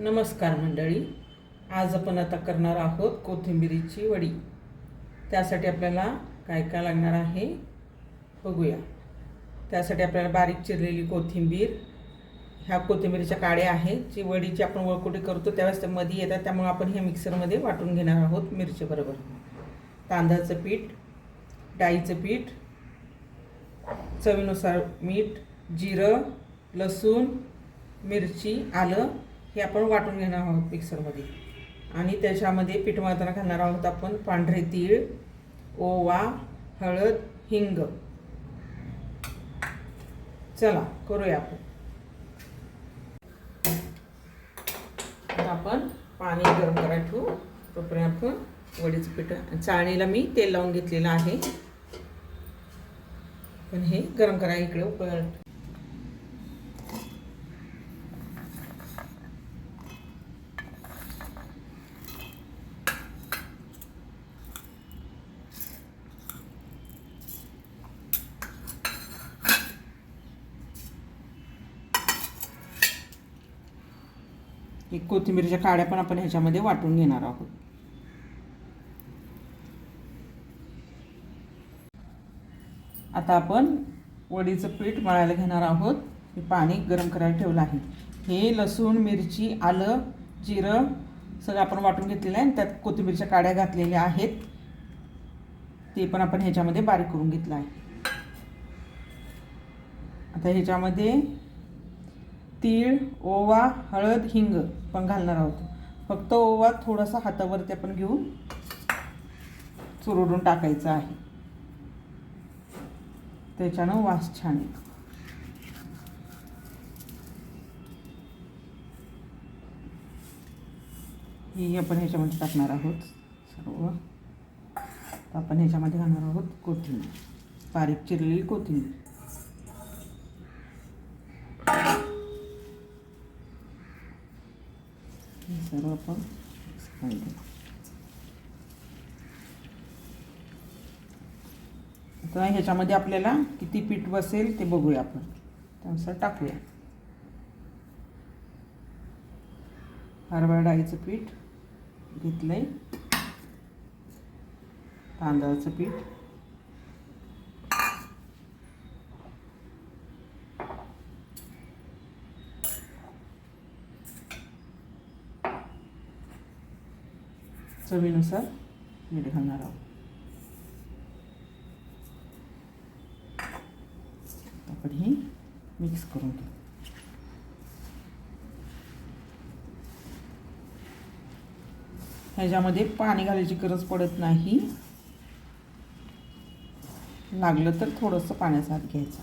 नमस्कार मंडळी. आज आपण आता करणार आहोत कोथिंबिरीची वडी. त्यासाठी आपल्याला काय काय लागणार आहे बघूया. त्यासाठी आपल्याला बारीक चिरलेली कोथिंबीर ह्या कोथिंबीरीच्या काड्या आहेत. जी वडीची आपण वळकुटी करतो त्यावेळेस त्या मध्ये येतात. त्यामुळे आपण हे मिक्सरमध्ये वाटून घेणार आहोत मिरचीबरोबर. तांदळाचं पीठ डाळीचं पीठ चवीनुसार मीठ जिरं लसूण मिरची आलं हे आपण वाटून घेणार आहोत मिक्सरमध्ये. आणि त्याच्यामध्ये पीठ मळताना घालणार आहोत आपण पांढरे तीळ ओवा हळद हिंग. चला करूया आपण. आपण पाणी गरम करायला ठेवू तोपर्यंत आपण वडीचं पीठ चाळणीला मी तेल लावून घेतलेलं आहे. पण हे गरम करायला इकडे उकळ एक कोथिंबीरच्या काड्या पण आपण ह्याच्यामध्ये वाटून घेणार आहोत. आता आपण वडीचं पीठ मळायला घेणार आहोत. हे पाणी गरम करायला ठेवलं आहे. हे लसूण मिरची आलं जिरं सगळं आपण वाटून घेतलेलं आहे आणि त्यात कोथिंबीरच्या काड्या घातलेल्या आहेत. ते पण आपण ह्याच्यामध्ये बारीक करून घेतलं आहे. आता ह्याच्यामध्ये तीळ ओवा हळद हिंग पण घालणार आहोत. फक्त ओवा थोडासा हातावरती आपण घेऊन चुरडून टाकायचा आहे. त्याच्यानं वास छान येतो. ही आपण ह्याच्यामध्ये टाकणार आहोत सर्व. आपण ह्याच्यामध्ये घालणार आहोत कोथिंबीर. बारीक चिरलेली कोथिंबीर हे सर्व आपण आता ह्याच्यामध्ये आपल्याला किती पीठ बसेल ते बघूया आपण. त्यानुसार टाकूया. हरभरा डाळीचं पीठ घेतलंय. तांदळाचं पीठ. चवीनुसार मीठ घालणार आहोत. आपण ही मिक्स करून घेऊ. ह्याच्यामध्ये पाणी घालायची गरज पडत नाही. लागलं तर थोडंसं पाण्याचा हात घ्यायचा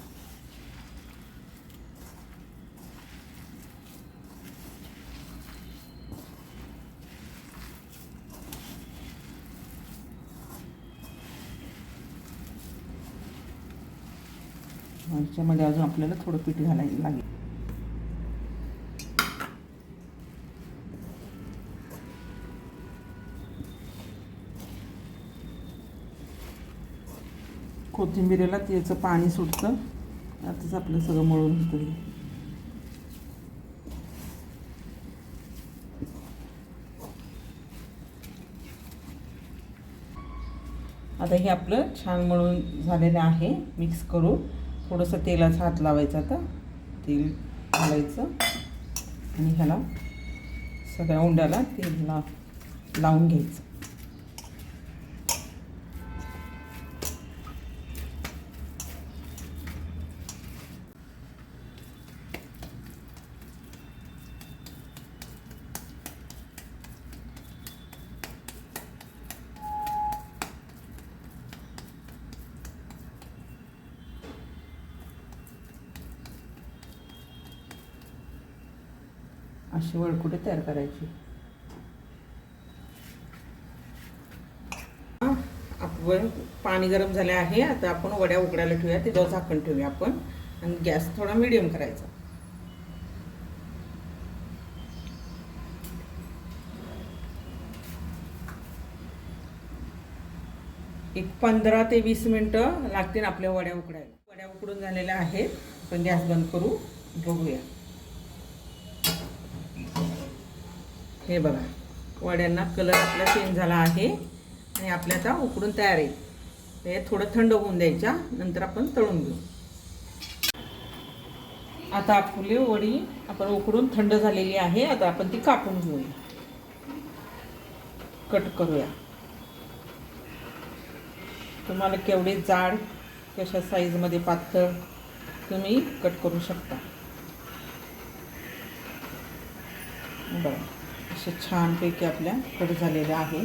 याच्यामध्ये अजून आपल्याला थोडं पीठ घालायला लागेल. कोथिंबिरीला त्याचं पाणी सुटतं. आताच आपलं सगळं मळून होतं आता हे आपलं छान मळून झालेलं आहे मिक्स करू थोडंसं तेलाचा हात लावायचा आता. तेल घालायचं. आणि ह्याला सगळ्या उंड्याला तेल ला लावून घ्यायचं. अशी वळकुटे तयार करायची? आपण पाणी गरम झाले आहे. आता आपण वड्या उकडायला ठेवूया. त्याच्यावर झाकण ठेवूया आपण. आणि गॅस थोडा मिडियम करायचा. एक पंधरा ते वीस मिनटं लागतील आपल्या वड्या उकडायला. वड्या उकडून झालेल्या आहेत. आपण गॅस बंद करू. बघूया. हे बघा वड्यांना कलर आपला चेंज झाला आहे. आणि आपल्या आता उकडून तयार आहे हे थोडं थंड होऊन द्यायच्या नंतर आपण तळून घेऊ. आता आपली वडी आपण उकडून थंड झालेली आहे. आता आपण ती कापून घेऊया. कट करूया. तुम्हाला केवढे जाड कशा साईजमध्ये पातळ तुम्ही कट करू शकता. बरं असे छानपैकी आपल्या कट झालेल्या आहे.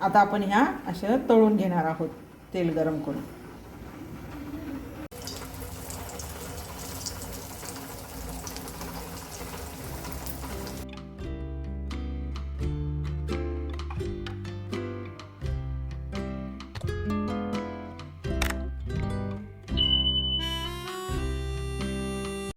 आता आपण ह्या अशा तळून घेणार आहोत तेल गरम करून.